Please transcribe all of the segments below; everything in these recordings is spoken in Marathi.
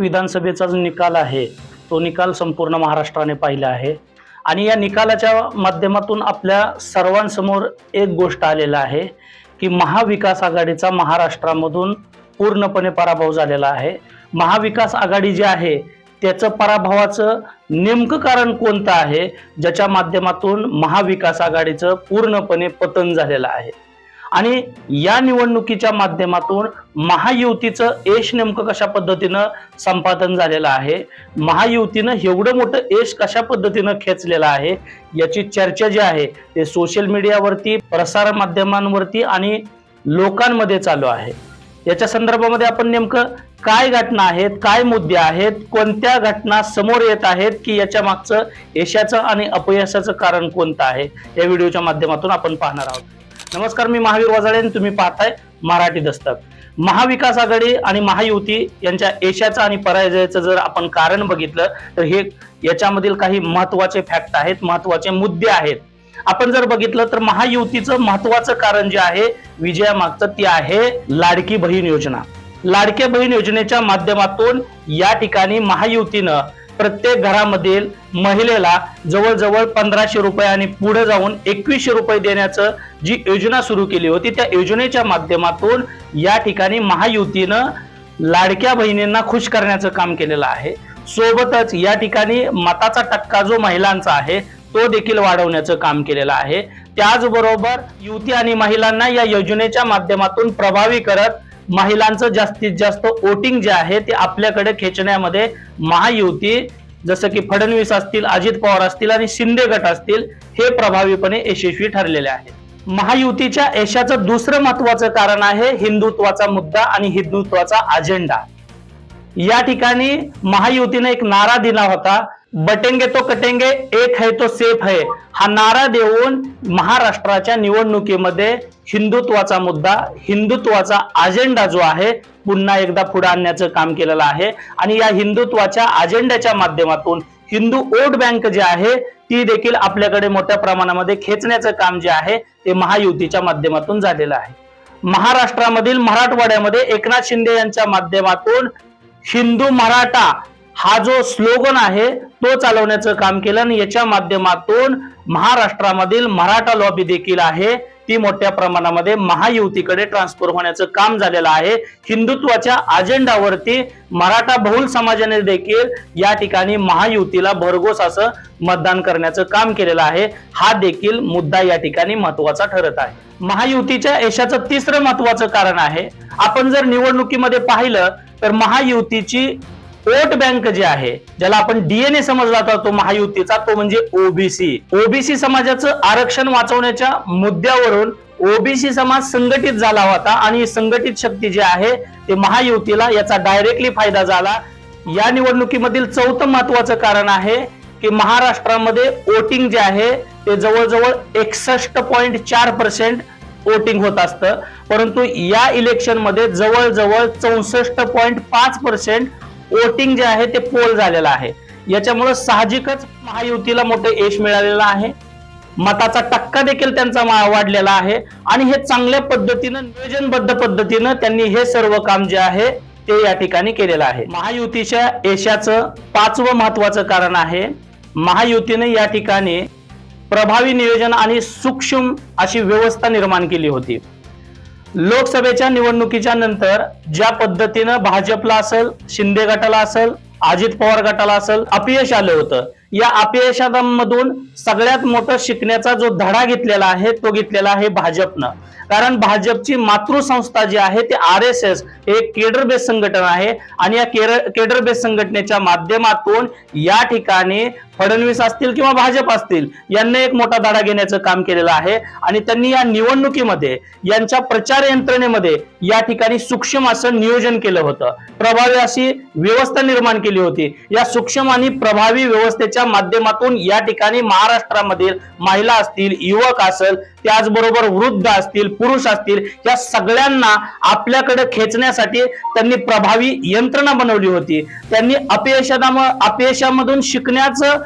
विधानसभेचा जो निकाल आहे तो निकाल संपूर्ण महाराष्ट्राने पाहिला आहे. आणि या निकालाच्या माध्यमातून आपल्या सर्वांसमोर एक गोष्ट आलेला आहे की महाविकास आघाडीचा महाराष्ट्रामधून पूर्णपणे पराभव झालेला आहे. महाविकास आघाडी जी आहे त्याचं पराभवाचं नेमकं कारण कोणतं आहे ज्याच्या माध्यमातून महाविकास आघाडीचं पूर्णपणे पतन झालेलं आहे. आणि या निवडणुकीच्या माध्यमातून महायुतीचं यश नेमकं कशा पद्धतीनं संपादन झालेलं आहे? महायुतीनं एवढं मोठं यश कशा पद्धतीनं खेचलेलं आहे? याची चर्चा जी आहे ते सोशल मीडियावरती प्रसार माध्यमांवरती आणि लोकांमध्ये चालू आहे. याच्या संदर्भामध्ये आपण नेमकं काय घटना आहेत काय मुद्दे आहेत कोणत्या घटना समोर येत आहेत की याच्या मागचं यशाचं आणि अपयशाचं कारण कोणतं आहे? या व्हिडिओच्या माध्यमातून आपण पाहणार आहोत. नमस्कार मी महावीर वाजाळे आणि तुम्ही पाहताय मराठी दस्तक. महाविकास आघाडी आणि महायुती यांच्या यशाचं आणि पराजयाचं जर आपण कारण बघितलं तर हे याच्यामधील काही महत्त्वाचे फॅक्ट आहेत महत्त्वाचे मुद्दे आहेत. आपण जर बघितलं तर महायुतीचं महत्वाचं कारण जे आहे विजयामागचं ते आहे लाडकी बहीण योजना. लाडक्या बहीण योजनेच्या माध्यमातून या ठिकाणी महायुतीनं प्रत्येक घरामधील महिलेला जवळजवळ पंधराशे रुपये आणि पुढे जाऊन एकवीसशे रुपये देण्याचं जी योजना सुरू केली होती त्या योजनेच्या माध्यमातून या ठिकाणी महायुतीनं लाडक्या बहिणींना खुश करण्याचं काम केलेलं आहे. सोबतच या ठिकाणी मताचा टक्का जो महिलांचा आहे तो देखील वाढवण्याचं काम केलेलं आहे. त्याचबरोबर युवती आणि महिलांना या योजनेच्या माध्यमातून प्रभावी करत महिलांचं जास्तीत जास्त वोटिंग जे आहे ते आपल्याकडे खेचण्यामध्ये महायुती जसं की फडणवीस असतील अजित पवार असतील आणि शिंदे गट असतील हे प्रभावीपणे यशस्वी ठरलेले आहेत. महायुतीच्या यशाचं दुसरं महत्वाचं कारण आहे हिंदुत्वाचा मुद्दा आणि हिंदुत्वाचा अजेंडा या ठिकाणी महायुतीने एक नारा दिला होता. बटेंगे तो कटेंगे एक है तो सेफ है. हा नारा देऊन महाराष्ट्राच्या निवडणुकीमध्ये हिंदुत्वाचा मुद्दा हिंदुत्वाचा अजेंडा जो आहे पुन्हा एकदा पुढे आणण्याचं काम केलेलं आहे. आणि या हिंदुत्वाच्या अजेंड्याच्या माध्यमातून हिंदू वोट बँक जी आहे ती देखील आपल्याकडे मोठ्या प्रमाणामध्ये खेचण्याचं काम जे आहे ते महायुतीच्या माध्यमातून झालेलं आहे. महाराष्ट्रामधील मराठवाड्यामध्ये एकनाथ शिंदे यांच्या माध्यमातून हिंदू मराठा हा जो स्लोगन आहे तो चालवण्याचं काम केलं आणि याच्या माध्यमातून महाराष्ट्रामधील मराठा लॉबी देखील आहे. ती मोठ्या प्रमाणामध्ये महायुतीकडे ट्रान्सफर होण्याचं काम झालेलं आहे. हिंदुत्वाच्या अजेंडावरती मराठा बहुल समाजाने देखील या ठिकाणी महायुतीला भरघोस असं मतदान करण्याचं काम केलेलं आहे. हा देखील मुद्दा या ठिकाणी महत्त्वाचा ठरत आहे. महायुतीच्या यशाचं तिसरं महत्वाचं कारण आहे. आपण जर निवडणुकीमध्ये पाहिलं तर महायुतीची वोट बँक जे आहे ज्याला आपण डीएनए समजला जातो महायुतीचा तो म्हणजे ओबीसी ओबीसी समाजाचं आरक्षण वाचवण्याच्या मुद्द्यावरून ओबीसी समाज संघटित झाला होता आणि संघटित शक्ती जी आहे ते महायुतीला याचा डायरेक्टली फायदा झाला. या निवडणुकीमधील चौथं महत्वाचं कारण आहे की महाराष्ट्रामध्ये वोटिंग जे आहे ते जवळजवळ एकसष्ट पॉईंट चार पर्सेंट वोटिंग होत असतं. परंतु या इलेक्शनमध्ये जवळजवळ चौसष्ट पॉईंट पाच पर्सेंट वोटिंग जे आहे ते पोल झालेलं आहे. याच्यामुळे साहजिकच महायुतीला मोठं यश मिळालेलं आहे. मताचा टक्का देखील त्यांचा वाढलेला आहे. आणि हे चांगल्या पद्धतीनं नियोजनबद्ध पद्धतीनं त्यांनी हे सर्व काम जे आहे ते या ठिकाणी केलेलं आहे. महायुतीच्या यशाचं पाचवं महत्वाचं कारण आहे महायुतीने या ठिकाणी प्रभावी नियोजन आणि सूक्ष्म अशी व्यवस्था निर्माण केली होती. लोकसभेच्या निवडणुकीच्या नंतर ज्या पद्धतीनं भाजपला असेल शिंदे गटाला असेल अजित पवार गटाला असेल अपयश आलं होतं. या अपयशामधून सगळ्यात मोठं शिकण्याचा जो धडा घेतलेला आहे तो घेतलेला आहे भाजपनं. कारण भाजपची मातृसंस्था जी आहे ते आर एस एस हे केडर बेस संघटन आहे. आणि या केडर बेस संघटनेच्या माध्यमातून या ठिकाणी फडणवीस असतील किंवा भाजप असतील यांना एक मोठा धडा घेण्याचं काम केलेलं आहे. आणि त्यांनी या निवडणुकीमध्ये यांच्या प्रचार यंत्रणेमध्ये या ठिकाणी सूक्ष्म असं नियोजन केलं होतं. प्रभावी अशी व्यवस्था निर्माण केली होती. या सूक्ष्म आणि प्रभावी व्यवस्थेच्या माध्यमातून या ठिकाणी महाराष्ट्रामधील महिला असतील युवक असेल त्याचबरोबर वृद्ध असतील पुरुष असतील या सगळ्यांना आपल्याकडे खेचण्यासाठी त्यांनी प्रभावी यंत्रणा बनवली होती. त्यांनी अपयशा अपयशामधून शिकण्याचं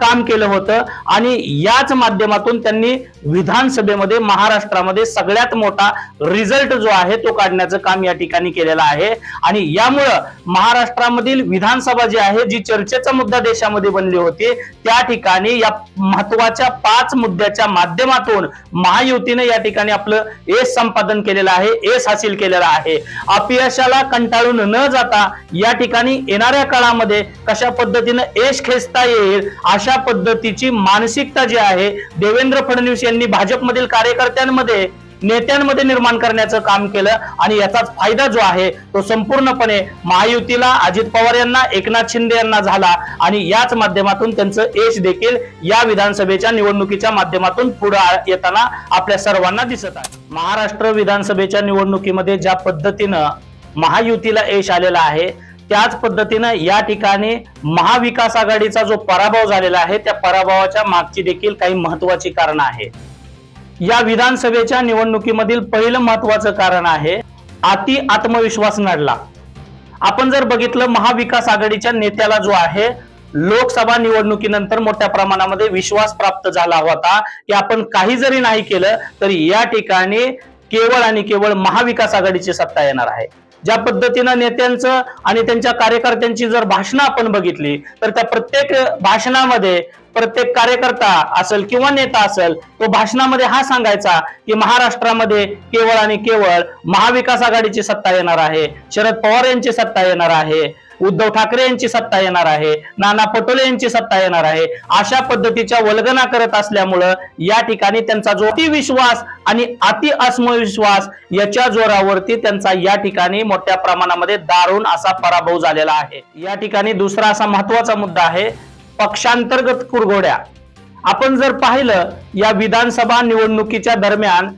काम केलं होतं. आणि याच माध्यमातून त्यांनी विधानसभेमध्ये महाराष्ट्रामध्ये सगळ्यात मोठा रिझल्ट जो आहे तो काढण्याचं काम या ठिकाणी केलेलं आहे. आणि यामुळं महाराष्ट्रामधील विधानसभा जी आहे जी चर्चेचा मुद्दा देशामध्ये बनली होती त्या ठिकाणी या महत्त्वाच्या पाच मुद्द्याच्या माध्यमातून महायुतीने या ठिकाणी आपलं एस संपादन केलेलं आहे एस हासिल केलेला आहे. अपयशाला कंटाळून न जाता या ठिकाणी येणाऱ्या काळामध्ये कशा पद्धतीनं यश खेचता येईल अशा अशा पद्धतीची मानसिकता जी आहे देवेंद्र फडणवीस यांनी भाजपमधील कार्यकर्त्यांमध्ये नेत्यांमध्ये निर्माण करण्याचं काम केलं आणि याचाच फायदा जो आहे तो संपूर्णपणे महायुतीला अजित पवार यांना एकनाथ शिंदे यांना झाला आणि याच माध्यमातून त्यांचं यश देखील या विधानसभेच्या निवडणुकीच्या माध्यमातून पुढे येताना आपल्या सर्वांना दिसत आहे. महाराष्ट्र विधानसभेच्या निवडणुकीमध्ये ज्या पद्धतीनं महायुतीला यश आलेलं आहे त्याच पद्धतीनं या ठिकाणी महाविकास आघाडीचा जो पराभव झालेला आहे त्या पराभवाच्या मागची देखील काही महत्वाची कारण आहे या विधानसभेच्या निवडणुकीमधील पहिलं महत्वाचं कारण आहे अति आत्मविश्वास नडला. आपण जर बघितलं महाविकास आघाडीच्या नेत्याला जो आहे लोकसभा निवडणुकीनंतर मोठ्या प्रमाणामध्ये विश्वास प्राप्त झाला होता. की आपण काही जरी नाही केलं तरी या ठिकाणी केवळ आणि केवळ महाविकास आघाडीची सत्ता येणार आहे. ज्या पद्धतीनं नेत्यांचं आणि त्यांच्या कार्यकर्त्यांची जर भाषणं आपण बघितली तर त्या प्रत्येक भाषणामध्ये प्रत्येक कार्यकर्ता असेल किंवा नेता असेल तो भाषणामध्ये हा सांगायचा की महाराष्ट्रामध्ये केवळ आणि केवळ महाविकास आघाडीची सत्ता येणार आहे शरद पवार यांची सत्ता येणार आहे उद्धव ठाकरे यांची सत्ता येणार आहे नाना पटोले यांची सत्ता येणार आहे अशा पद्धतीच्या वल्गना करत असल्यामुळं या ठिकाणी त्यांचा जो अतिविश्वास आणि अति आत्मविश्वास याच्या जोरावरती त्यांचा या ठिकाणी मोठ्या प्रमाणामध्ये दारुण असा पराभव झालेला आहे. या ठिकाणी दुसरा असा महत्त्वाचा मुद्दा आहे पक्षांतर्गत कुरघोड्या. आपण जर पाहिलं या विधानसभा निवडणुकीच्या दरम्यान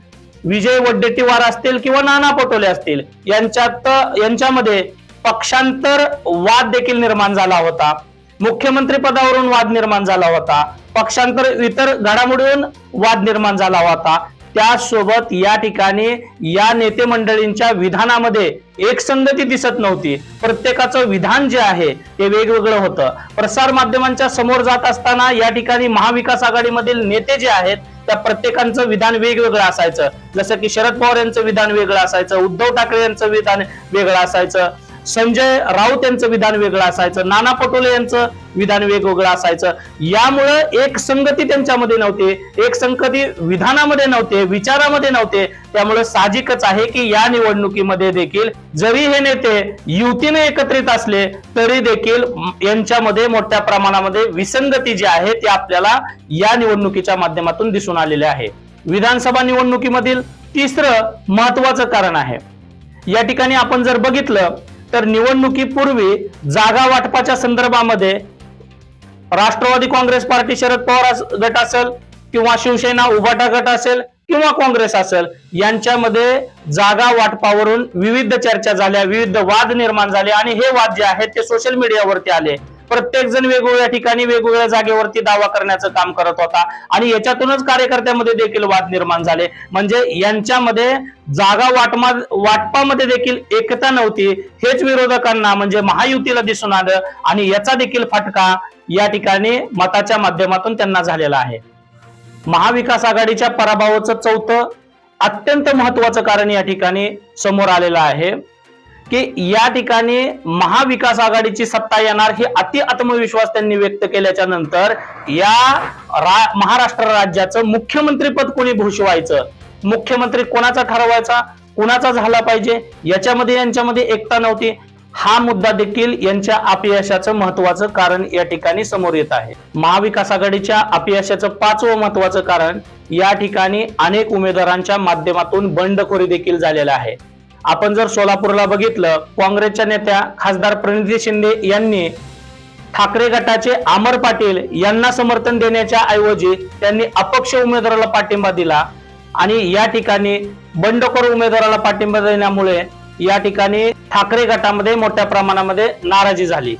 विजय वड्डेटीवार असतील किंवा नाना पटोले असतील यांच्यात यांच्यामध्ये पक्षांतर वाद देखील निर्माण झाला होता. मुख्यमंत्री पदावरून वाद निर्माण झाला होता. पक्षांतर इतर घडामोडीवरून वाद निर्माण झाला होता. त्यासोबत या ठिकाणी या नेते मंडळींच्या विधानामध्ये एक संगती दिसत नव्हती. प्रत्येकाचं विधान जे आहे ते वेगवेगळं होतं. प्रसार माध्यमांच्या समोर जात असताना या ठिकाणी महाविकास आघाडीमधील नेते जे आहेत त्या प्रत्येकांचं विधान वेगवेगळं असायचं. जसं की शरद पवार यांचं विधान वेगळं असायचं उद्धव ठाकरे यांचं विधान वेगळं असायचं. संजय राऊत यांचं विधान वेगळं असायचं नाना पटोले यांचं विधान वेगवेगळं असायचं. यामुळं एक संगती त्यांच्यामध्ये नव्हते एक संगती विधानामध्ये नव्हते विचारामध्ये नव्हते. त्यामुळे साहजिकच आहे की या निवडणुकीमध्ये देखील जरी हे नेते युतीने एकत्रित असले तरी देखील यांच्यामध्ये मोठ्या प्रमाणामध्ये विसंगती जी आहे ती आपल्याला या निवडणुकीच्या माध्यमातून दिसून आलेली आहे. विधानसभा निवडणुकीमधील तिसरं महत्वाचं कारण आहे. या ठिकाणी आपण जर बघितलं तर निवडणुकीपूर्वी जागा वाटपाच्या संदर्भामध्ये राष्ट्रवादी काँग्रेस पार्टी शरद पवार गट असेल किंवा शिवसेना उभाटा गट असेल किंवा काँग्रेस असेल यांच्यामध्ये जागा वाटपावरून विविध चर्चा झाल्या विविध वाद निर्माण झाले आणि हे वाद जे आहेत ते सोशल मीडियावरती आले. प्रत्येक जण वेगवेगळ्या ठिकाणी वेगवेगळ्या जागेवरती दावा करण्याचं काम करत होता. आणि याच्यातूनच कार्यकर्त्यामध्ये देखील वाद निर्माण झाले. म्हणजे यांच्यामध्ये जागा वाटमा वाटपामध्ये देखील एकता नव्हती. हेच विरोधकांना म्हणजे महायुतीला दिसून आलं आणि याचा देखील फटका या ठिकाणी मताच्या माध्यमातून त्यांना झालेला आहे. महाविकास आघाडीच्या पराभवाचं चौथं अत्यंत महत्वाचं कारण या ठिकाणी समोर आलेलं आहे. की या ठिकाणी महाविकास आघाडीची सत्ता येणार हे अति आत्मविश्वास त्यांनी व्यक्त केल्याच्यानंतर या रा- महाराष्ट्र राज्याचं मुख्यमंत्रीपद कोणी भूषवायचं? मुख्यमंत्री कोणाचा ठरवायचा? कोणाचा झाला पाहिजे? याच्यामध्ये यांच्यामध्ये एकता नव्हती. हा मुद्दा देखील यांच्या अपयशाचं महत्वाचं कारण या ठिकाणी समोर येत आहे. महाविकास आघाडीच्या अपयशाचं पाचवं महत्वाचं कारण या ठिकाणी अनेक उमेदवारांच्या माध्यमातून बंडखोरी देखील झालेला आहे आपण जर सोलापूरला बघितलं काँग्रेसच्या नेत्या खासदार प्रणिती शिंदे यांनी ठाकरे गटाचे अमर पाटील यांना समर्थन देण्याच्या ऐवजी त्यांनी अपक्ष उमेदवाराला पाठिंबा दिला. आणि या ठिकाणी बंडखोर उमेदवाराला पाठिंबा देण्यामुळे या ठिकाणी ठाकरे गटामध्ये मोठ्या प्रमाणामध्ये नाराजी झाली.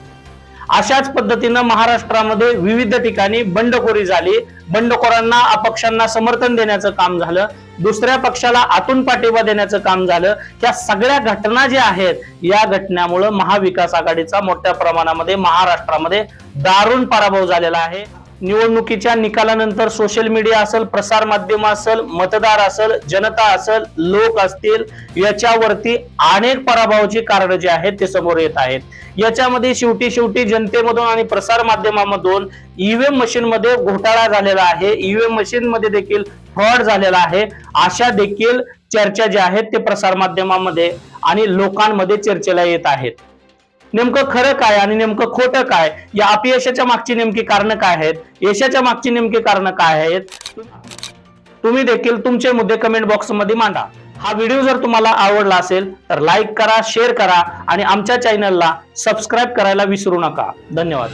अशाच पद्धतीनं महाराष्ट्रामध्ये विविध ठिकाणी बंडखोरी झाली. बंडखोरांना अपक्षांना समर्थन देण्याचं काम झालं. दुसऱ्या पक्षाला आतून पाठिंबा देण्याचं काम झालं. या सगळ्या घटना ज्या आहेत या घटनेमुळे महाविकास आघाडीचा मोठ्या प्रमाणामध्ये महाराष्ट्रामध्ये दारुण पराभव झालेला आहे. निवडणुकीच्या निकालानंतर सोशल मीडिया असेल प्रसार माध्यम असेल मतदार असेल जनता असेल लोक असतील याच्यावरती अनेक पराभवाची कारण जे आहेत ते समोर येत आहेत. याच्यामध्ये शेवटी शेवटी जनतेमधून आणि प्रसार माध्यमामधून ईव्हीएम मशीन मध्ये घोटाळा झालेला आहे. ईव्हीएम मशीन मध्ये देखील फ्रॉड झालेला आहे. अशा देखील चर्चा ज्या आहेत ते प्रसार माध्यमामध्ये आणि लोकांमध्ये चर्चेला येत आहेत. नेमकं खरं काय आणि नेमकं खोटं काय? या अपयशाच्या मागची नेमकी कारण काय आहेत? यशाच्या मागची नेमकी कारण काय आहेत? तुम्ही देखील तुमचे मुद्दे कमेंट बॉक्समध्ये मांडा. हा व्हिडिओ जर तुम्हाला आवडला असेल तर लाईक करा शेअर करा आणि आमच्या चॅनलला सबस्क्राईब करायला विसरू नका. धन्यवाद.